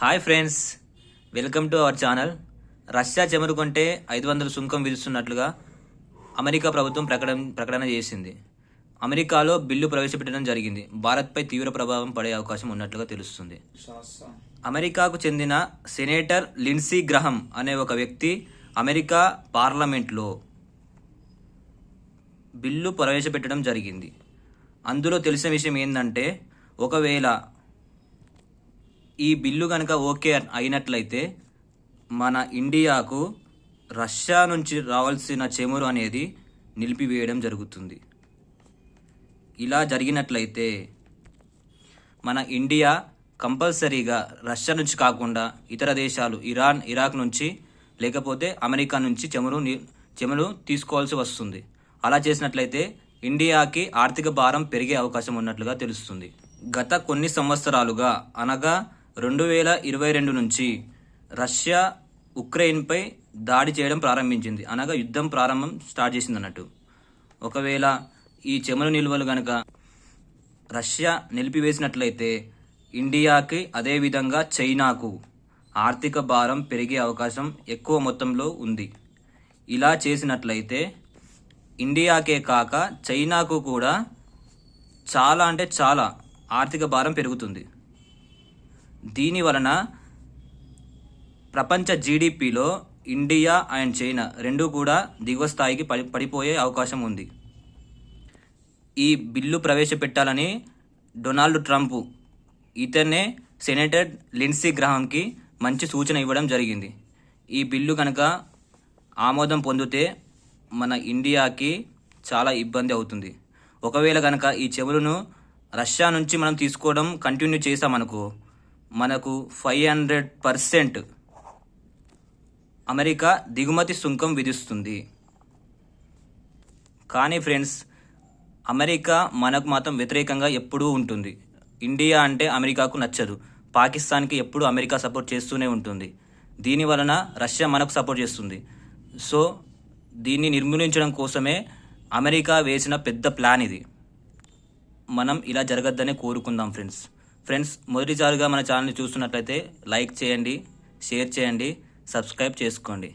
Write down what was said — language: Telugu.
Hi friends welcome to our channel. Russia చెమరు కొంటే ఐదు వందల సుంకం విధిస్తున్నట్లుగా అమెరికా ప్రభుత్వం ప్రకటన ప్రకటన చేసింది. అమెరికాలో బిల్లు ప్రవేశపెట్టడం జరిగింది. భారత్పై తీవ్ర ప్రభావం పడే అవకాశం ఉన్నట్లుగా తెలుస్తుంది. అమెరికాకు చెందిన సెనేటర్ లిన్సీ గ్రహం అనే ఒక వ్యక్తి అమెరికా పార్లమెంట్లో బిల్లు ప్రవేశపెట్టడం జరిగింది. అందులో తెలిసిన విషయం ఏంటంటే ఒకవేళ ఈ బిల్లు కనుక ఓకే అయినట్లయితే మన ఇండియాకు రష్యా నుంచి రావాల్సిన చెమురు అనేది నిలిపివేయడం జరుగుతుంది. ఇలా జరిగినట్లయితే మన ఇండియా కంపల్సరీగా రష్యా నుంచి కాకుండా ఇతర దేశాలు ఇరాన్ ఇరాక్ నుంచి లేకపోతే అమెరికా నుంచి చెమురు చమురు చెమురు తీసుకోవాల్సి వస్తుంది. అలా చేసినట్లయితే ఇండియాకి ఆర్థిక భారం పెరిగే అవకాశం ఉన్నట్లుగా తెలుస్తుంది. గత కొన్ని సంవత్సరాలుగా అనగా రెండు వేల ఇరవై రెండు నుంచి రష్యా ఉక్రెయిన్పై దాడి చేయడం ప్రారంభించింది. అనగా యుద్ధం ప్రారంభం స్టార్ట్ చేసింది అన్నట్టు. ఒకవేళ ఈ చెమురు నిల్వలు గనక రష్యా నిలిపివేసినట్లయితే ఇండియాకి అదేవిధంగా చైనాకు ఆర్థిక భారం పెరిగే అవకాశం ఎక్కువ మొత్తంలో ఉంది. ఇలా చేసినట్లయితే ఇండియాకే కాక చైనాకు కూడా చాలా అంటే చాలా ఆర్థిక భారం పెరుగుతుంది. దీని వలన ప్రపంచ జీడిపిలో ఇండియా అండ్ చైనా రెండు కూడా దిగువ స్థాయికి పడి పడిపోయే అవకాశం ఉంది. ఈ బిల్లు ప్రవేశపెట్టాలని డొనాల్డ్ ట్రంప్ ఇతనే సెనేటర్ లిన్సీ గ్రహాంకి మంచి సూచన ఇవ్వడం జరిగింది. ఈ బిల్లు కనుక ఆమోదం పొందితే మన ఇండియాకి చాలా ఇబ్బంది అవుతుంది. ఒకవేళ కనుక ఈ చెవులను రష్యా నుంచి మనం తీసుకోవడం కంటిన్యూ చేసామనుకో మనకు ఫైవ్ హండ్రెడ్ పర్సెంట్ అమెరికా దిగుమతి సుంకం విధిస్తుంది. కానీ ఫ్రెండ్స్ అమెరికా మనకు మాత్రం వ్యతిరేకంగా ఎప్పుడూ ఉంటుంది. ఇండియా అంటే అమెరికాకు నచ్చదు. పాకిస్తాన్కి ఎప్పుడూ అమెరికా సపోర్ట్ చేస్తూనే ఉంటుంది. దీని వలన రష్యా మనకు సపోర్ట్ చేస్తుంది. సో దీన్ని నిర్మూలించడం కోసమే అమెరికా వేసిన పెద్ద ప్లాన్ ఇది. మనం ఇలా జరగద్దనే కోరుకుందాం ఫ్రెండ్స్. ఫ్రెండ్స్ మొదటిసారిగా మన ఛానల్ని చూస్తున్నట్లయితే లైక్ చేయండి షేర్ చేయండి సబ్స్క్రైబ్ చేసుకోండి.